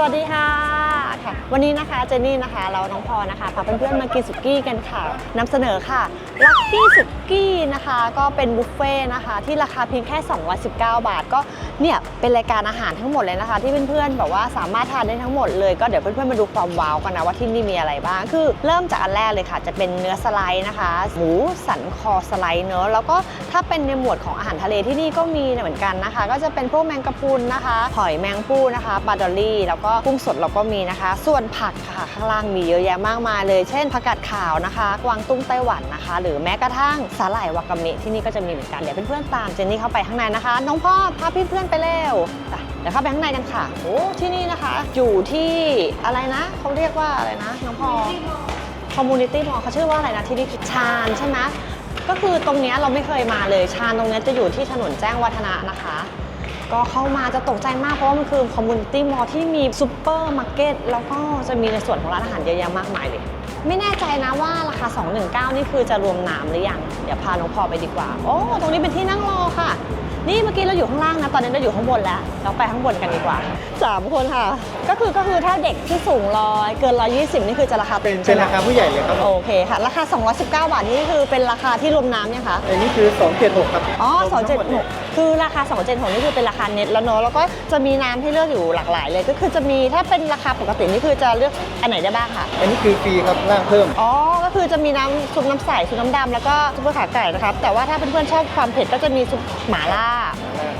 สวัสดีค่ะ ค่ะ วันนี้นะคะเจนนี่นะคะเราน้องพอนะคะพาเพื่อนๆมากินสุกี้กันค่ะนำเสนอค่ะลักกี้สุกี้นะคะก็เป็นบุฟเฟ่นะคะที่ราคาเพียงแค่ 219 บาท ก็เนี่ยเป็นรายการอาหารทั้งหมดเลยนะคะ ที่เพื่อนๆแบบว่าสามารถทานได้ทั้งหมดเลยก็เดี๋ยวเพื่อนๆมาดูความว้าวกันนะว่าที่นี่มีอะไรบ้างคือเริ่มจากอันแรกเลยค่ะ จะเป็นเนื้อสไลด์นะคะหมูสันคอสไลด์เนื้อะแล้วก็ถ้าเป็นในหมวดของอาหารทะเลที่นี่ก็มีเหมือนกันนะคะ ก็จะเป็นพวกแมงกะพรุนนะคะหอยแมงปูนะคะปลาดอลลี่ แล้วก็กุ้งสดเราก็มีนะคะส่วนผักค่ะข้างล่างมีเยอะแยะมากมายเลย เช่นผักกาดขาวนะคะ กวางตุ้งไต้หวันนะคะ หรือแม้กระทั่งสาหร่ายวากาเมะที่นี่ก็จะมีเหมือนกัน เดี๋ยวเพื่อนๆตามเจนนี่เข้าไปข้างในนะคะ น้องพ่อพาพี่เพื่อนไปเร็วเดี๋ยวเข้าไปข้างในกันค่ะ โอ้ที่นี่นะคะ อยู่ที่อะไรนะเขาเรียกว่าอะไรนะ น้องพ่อคอมมูนิตี้มอลเขาชื่อว่าอะไรนะที่นี่ชาญใช่ไหมก็คือตรงนี้เราไม่เคยมาเลยชาญตรงนี้จะอยู่ที่ถนนแจ้งวัฒนะนะคะ ก็เข้ามาจะตกใจมากเพราะว่ามันคือคอมมูนิตี้มอลที่มีซูเปอร์มาร์เก็ตแล้วก็จะมีในส่วนของร้านอาหารเยอะแยะมากมายเลย ไม่แน่ใจนะว่าราคา 219 นี่คือจะรวมน้ำหรือยัง เดี๋ยวพาน้องพอไปดีกว่า โอ้ ตรงนี้เป็นที่นั่งรอค่ะ นี่เมื่อกี้เราอยู่ข้างล่างนะ ตอนนี้เราอยู่ข้างบนแล้ว เราไปข้างบนกันดีกว่า สามคนค่ะ ก็คือก็คือถ้าเด็กที่สูงร้อยเกิน 120 นี่คือจะราคาเป็นใช่เป็นไหมราคาผู้ใหญ่เลยครับโอเคค่ะ ราคา 219 บาทนี่คือเป็นราคาที่รวมน้ำเนี่ยคะอันนี้คือ 276 ครับอ๋อรวมทั้งหมดเลย276 คือราคา 276 นี่คือเป็นราคาเน็ตแล้วเนอะแล้วก็จะมีน้ำให้เลือกอยู่หลากหลายเลย ก็คือจะมีถ้าเป็นราคาปกตินี่คือจะเลือกอันไหนได้บ้างคะอันนี้คือฟรีครับล่างเพิ่มอ๋อก็คือจะมีน้ำซุปน้ำใสซุปน้ำดำแล้วก็ซุปเปอร์ขาไก่นะครับแต่ว่าถ้าเพื่อนๆชอบความเผ็ดก็จะมีซุปหม่าล่า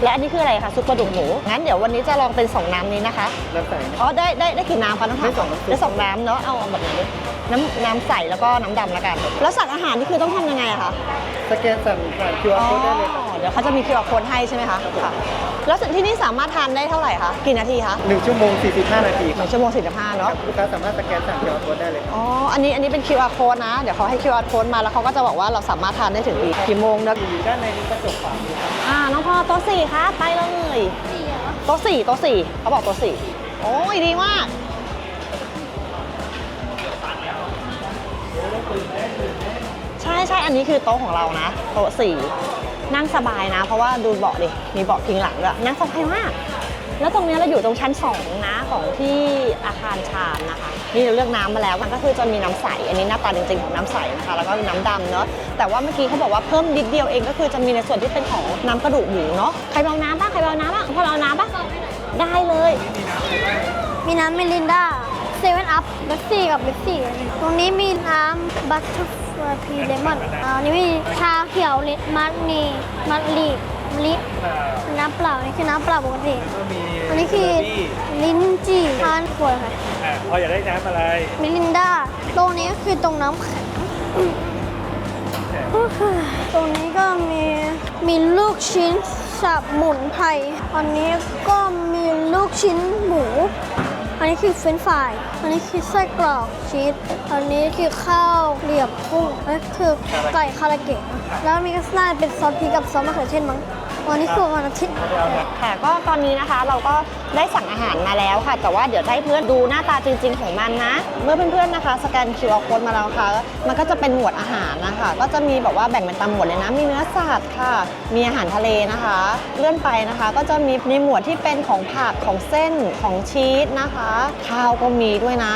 และอันนี้คืออะไรคะซุปกระดูกหมูงั้นเดี๋ยววันนี้จะลองเป็นสองน้ำนี้นะคะน้ำใสนะ อ๋อได้ได้ได้กี่น้ำคะน้องถามได้สองน้ำซุป ได้สองน้ำเนาะเอาเอาแบบไหนดีน้ำน้ำใสแล้วก็น้ำดำแล้วกัน แล้วสั่งอาหารนี่คือต้องทำยังไงอะคะ สแกนสั่งผ่าน QR code ได้เลยครับ เดี๋ยวเขาจะมี QR code ให้ใช่ไหมคะค่ะแล้วที่นี่สามารถทานได้เท่าไหร่คะกี่นาทีคะ1ชั่วโมง 45 นาทีหนึ่งชั่วโมง45เนาะลูกค้าสามารถสแกนสั่ง QR code ได้เลยครับอ๋ออันนี้อันนี้เป็น QR code นะ เดี๋ยวเขาให้ QR code มาแล้วเขาก็จะบอกว่าเราสามารถทานได้ถึงกี่กี่โมงนะอยู่ด้านในนี้กระจกขวามือครับอ่าน้องพอโต๊ะสี่ครับไปเลยโต๊ะสี่โต๊ะสี่เขาบอกโต๊ะสี่โอ้ยดีมาก ใช่ใช่อันนี้คือโต๊ะของเรานะ โต๊ะสี่ นั่งสบายนะ เพราะว่าดูเบาะดิมีเบาะพิงหลังด้วยนั่งสบายมากแล้วตรงนี้เราอยู่ตรงชั้น2นะของที่อาคารชานนะคะนี่เราเลือกน้ำมาแล้วมันก็คือจะมีน้ำใส อันนี้หน้าตาจริงๆของน้ำใสนะคะ แล้วก็น้ำดำเนาะแต่ว่าเมื่อกี้เขาบอกว่าเพิ่มนิดเดียวเองก็คือจะมีในส่วนที่เป็นของน้ำกระดูกหมูเนาะใครเอาน้ำบ้างใครเอาน้ำบ้างพอเราเอาน้ำบ้างได้เลย มีน้ำมิรินดาเซเว่นอัพเบปซี่กับเบปซี่ตรงนี้มีน้ำบัตเตอร์ ฟลพีเลมอนอ่านี่มีชาเขียวลิมัดนีมัดลีมะลิน้ำเปล่านี่คือน้ำเปล่าปกติก็มีอันนี้คือลิ้นจี่ทานขวดค่ะอะพออยากได้น้ำอะไรมิรินดาตรงนี้ก็คือตรงน้ำแข็งตรงนี้ก็มีมีลูกชิ้นสับหมุนไพรอันนี้ก็มีลูกชิ้นหมู อันนี้คือเฟรนฟราย อันนี้คือไส้กรอกชีส อันนี้คือข้าวเหลียบกุ้งอันนี้คือไก่คาราเกะ แล้วมีก็น่าจะเป็นซอสพริกกับซอสมะเขือเทศมั้งวันนี้คือวันอาทิตย์ ค่ะก็ตอนนี้นะคะเราก็ได้สั่งอาหารมาแล้วค่ะ แต่ว่าเดี๋ยวให้เพื่อนดูหน้าตาจริง ๆ ของมันนะ เมื่อเพื่อนๆนะคะ สแกน QR code มาแล้วค่ะ มันก็จะเป็นหมวดอาหารนะคะ ก็จะมีแบบว่าแบ่งเป็นตามหมวดเลยนะ มีเนื้อสัตว์ค่ะ มีอาหารทะเลนะคะ เลื่อนไปนะคะ ก็จะมีในหมวดที่เป็นของผักของเส้นของชีสนะคะข้าวก็มีด้วยนะ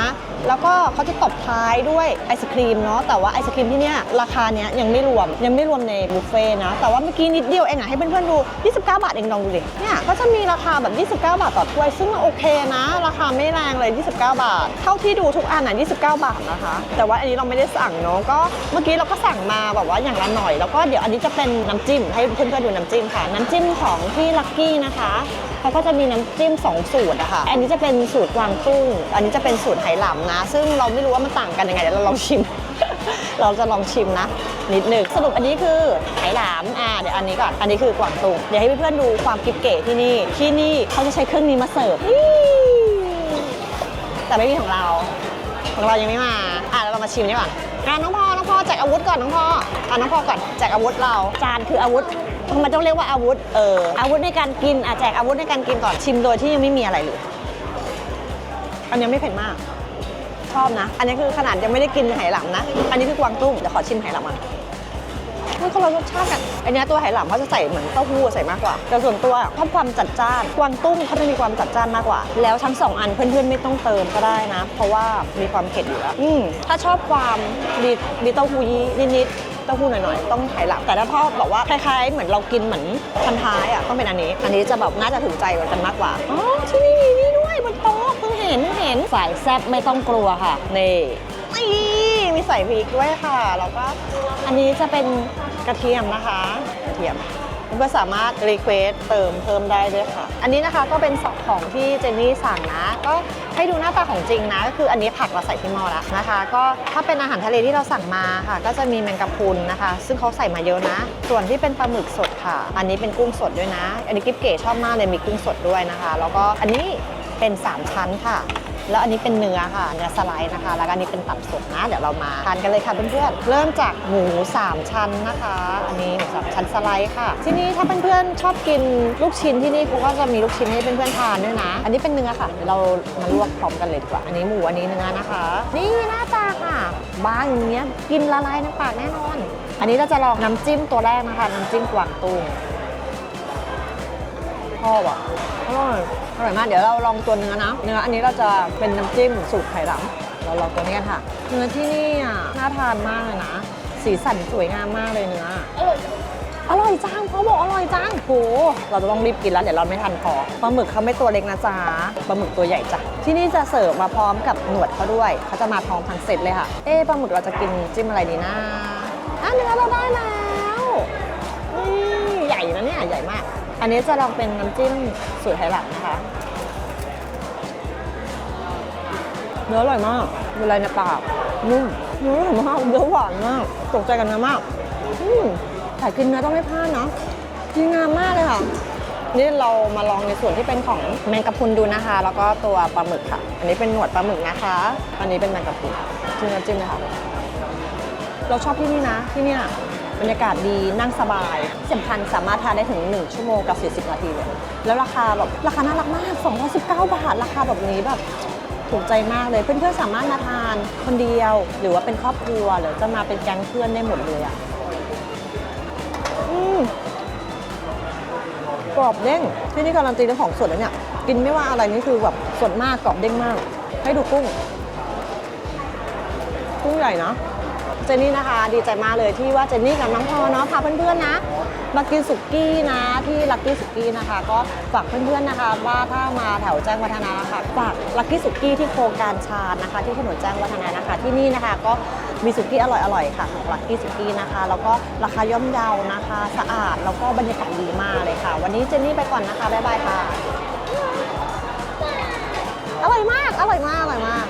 แล้วก็เขาจะตบท้ายด้วยไอศครีมเนาะแต่ว่าไอศครีมที่เนี่ยราคาเนี้ยยังไม่รวมยังไม่รวมในบุฟเฟ่ต์นะแต่ว่าเมื่อกี้นิดเดียวเองอะให้เพื่อนๆดู 29 บาทเองลองดูดิเนี่ยก็จะมีราคาแบบ 29 บาทต่อถ้วย ซึ่งโอเคนะ ราคาไม่แรงเลย 29 บาท เท่าที่ดูทุกอันอะ29 บาทนะคะ แต่ว่าอันนี้เราไม่ได้สั่งเนาะก็เมื่อกี้เราก็สั่งมาแบบว่าอย่างละหน่อย แล้วก็เดี๋ยวอันนี้จะเป็นน้ำจิ้มให้เพื่อนๆดูน้ำจิ้มค่ะ น้ำจิ้มของที่ลักกี้นะคะ เขาก็จะมีน้ำจิ้ม 2 สูตรอะค่ะ อันนี้จะเป็นสูตรกวางตุ้ง อันนี้จะเป็นสูตรไหหลำนะ ซึ่งเราไม่รู้ว่ามันต่างกันยังไงเดี๋ยวเราลองชิม เราจะลองชิมนะ นิดหนึ่งสรุปอันนี้คือไหหลำอ่าเดี๋ยวอันนี้ก่อน อันนี้คือกวางตุ้ง เดี๋ยวให้เพื่อนๆดูความกิ๊บเก๋ที่นี่ ที่นี่เขาจะใช้เครื่องนี้มาเสิร์ฟนี่แต่ไม่มีของเรา ของเรายังไม่มา อะเดี๋ยวเรามาชิมดีกว่าอะน้องพอน้องพอแจกอาวุธก่อนน้องพออะน้องพอก่อนแจกอาวุธเรา จานคืออาวุธ ทำไมต้องเรียกว่าอาวุธ เออ อาวุธในการกินอะแจกอาวุธในการกินก่อนชิมโดยที่ยังไม่มีอะไรเลย อันนี้ไม่เผ็ดมาก ชอบนะ อันนี้คือขนาดยังไม่ได้กินไหหลำนะ อันนี้คือกวางตุ้งเดี๋ยวขอชิมไหหลำก่อนมันคนละรสชาติกัน อันนี้ตัวไหหลำเขาจะใส่เหมือนเต้าหู้ใส่มากกว่า แต่ส่วนตัวชอบความจัดจ้าน กวางตุ้งเขาจะมีความจัดจ้านมากกว่า แล้วทั้งสองอันเพื่อนๆไม่ต้องเติมก็ได้นะ เพราะว่ามีความเผ็ดอยู่แล้ว อืมถ้าชอบความมีมีเต้าหู้ยี้นิดๆ เต้าหู้หน่อยๆ ต้องไหหลำแต่ถ้าพ่อบอกว่าคล้ายๆ เหมือนเรากินเหมือนพันท้ายอะต้องเป็นอันนี้ อันนี้จะแบบน่าจะถึงใจกว่ากันมากกว่าอ๋อที่นี่มีนี่ด้วยบนโต๊ะเพิ่งเห็นเพิ่งเห็นสายแซ่บไม่ต้องกลัวค่ะนี่นี่มีใส่พริกด้วยค่ะแล้วก็อันนี้จะเป็นกระเทียมนะคะกระเทียม คุณก็สามารถรีเควสเติมเพิ่มได้ด้วยค่ะ อันนี้นะคะก็เป็นสองของที่เจนนี่สั่งนะ ก็ให้ดูหน้าตาของจริงนะ ก็คืออันนี้ผักเราใส่ที่หม้อแล้วนะคะ ก็ถ้าเป็นอาหารทะเลที่เราสั่งมาค่ะ ก็จะมีแมงกะพรุนนะคะ ซึ่งเขาใส่มาเยอะนะ ส่วนที่เป็นปลาหมึกสดค่ะ อันนี้เป็นกุ้งสดด้วยนะ อันนี้กิ๊บเก๋ชอบมากเลยมีกุ้งสดด้วยนะคะ แล้วก็อันนี้เป็นสามชั้นค่ะ แล้วอันนี้เป็นเนื้อค่ะ เนื้อสไลด์นะคะ แล้วก็อันนี้เป็นตับสดนะ เดี๋ยวเรามาทานกันเลยค่ะเพื่อนๆ เริ่มจากหมู 3 ชั้นนะคะ อันนี้หมูสามชั้นสไลด์ค่ะ ที่นี่ถ้าเพื่อนๆชอบกินลูกชิ้นที่นี่เขาก็จะมีลูกชิ้นให้เพื่อนๆทานด้วยนะ อันนี้เป็นเนื้อค่ะ เดี๋ยวเรามาลวกพร้อมกันเลยดีกว่า อันนี้หมูอันนี้เนื้อนะคะ นี่หน้าตาค่ะ บางอย่างเงี้ย กินละลายในปากแน่นอน อันนี้เราจะลองน้ำจิ้มตัวแรกนะคะ น้ำจิ้มกวางตุ้งชอบอะอร่อย ร่อยมาก เดี๋ยวเราลองตัวเนื้อนะ เนื้ออันนี้เราจะเป็นน้ำจิ้มสูตรไผ่หลัง เราลองตัวนี้กันค่ะ เนื้อที่นี่อะน่าทานมากเลยนะ สีสันสวยงามมากเลยเนื้อ อร่อยจังเขาบอกอร่อยจังโหเราจะต้องรีบกินแล้วเดี๋ยวเราไม่ทันพอปลาหมึกเขาไม่ตัวเล็กนะจ๊ะปลาหมึกตัวใหญ่จ้ะที่นี่จะเสิร์ฟมาพร้อมกับหนวดเขาด้วยเขาจะมาพร้อมทั้งเซตเลยค่ะ เอ๊ปลาหมึกเราจะกินจิ้มอะไรดีนะอะเนื้อเราได้แล้วนี่ใหญ่นะเนี่ยใหญ่มาก อันนี้จะลองเป็นน้ำจิ้มสูตรไทยหลังนะคะ เนื้ออร่อยมากมีอะไรในปากนุ่มเนื้ออร่อยมากเนื้อหวานมาก ตกใจกันเนื้อมากอืมแต่กินเนื้อต้องไม่พลาดเนาะดีงามมากเลยค่ะ นี่เรามาลองในส่วนที่เป็นของแมงกะพรุนดูนะคะ แล้วก็ตัวปลาหมึกค่ะ อันนี้เป็นหนวดปลาหมึกนะคะ อันนี้เป็นแมงกะพรุนจิ้มน้ำจิ้มเลยค่ะ เราชอบที่นี่นะที่เนี่ย บรรยากาศดีนั่งสบายสำคัญสามารถทานได้ถึง 1 ชั่วโมงกับ 40 นาทีเลย แล้วราคาแบบราคาน่ารักมาก 219 บาท ราคาแบบนี้แบบถูกใจมากเลย เพื่อนๆสามารถมาทานคนเดียว หรือว่าเป็นครอบครัว หรือจะมาเป็นแก๊งเพื่อนได้หมดเลยอะกรอบเด้งที่นี่การันตีเรื่องของสดแล้วเนี่ยกินไม่ว่าอะไรนี่คือแบบสดมากกรอบเด้งมาก ให้ดูกุ้ง กุ้งใหญ่นะ เจนนี่นะคะดีใจมากเลยที่ว่าเจนนี่กับน้องพอเนาะพาเพื่อนๆนะมากินสุกี้นะที่ลักกี้สุกี้นะคะ ก็ฝากเพื่อนๆนะคะว่าถ้ามาแถวแจ้งวัฒนะนะคะฝากลักกี้สุกี้ที่โครงการชาญนะคะ ที่ถนนแจ้งวัฒนะนะคะ ที่นี่นะคะก็มีสุกี้อร่อยๆค่ะของลักกี้สุกี้นะคะ แล้วก็ราคาย่อมเยานะคะ สะอาดแล้วก็บรรยากาศดีมากเลยค่ะ วันนี้เจนนี่ไปก่อนนะคะบ๊ายบายค่ะอร่อยมากอร่อยมากอร่อยมาก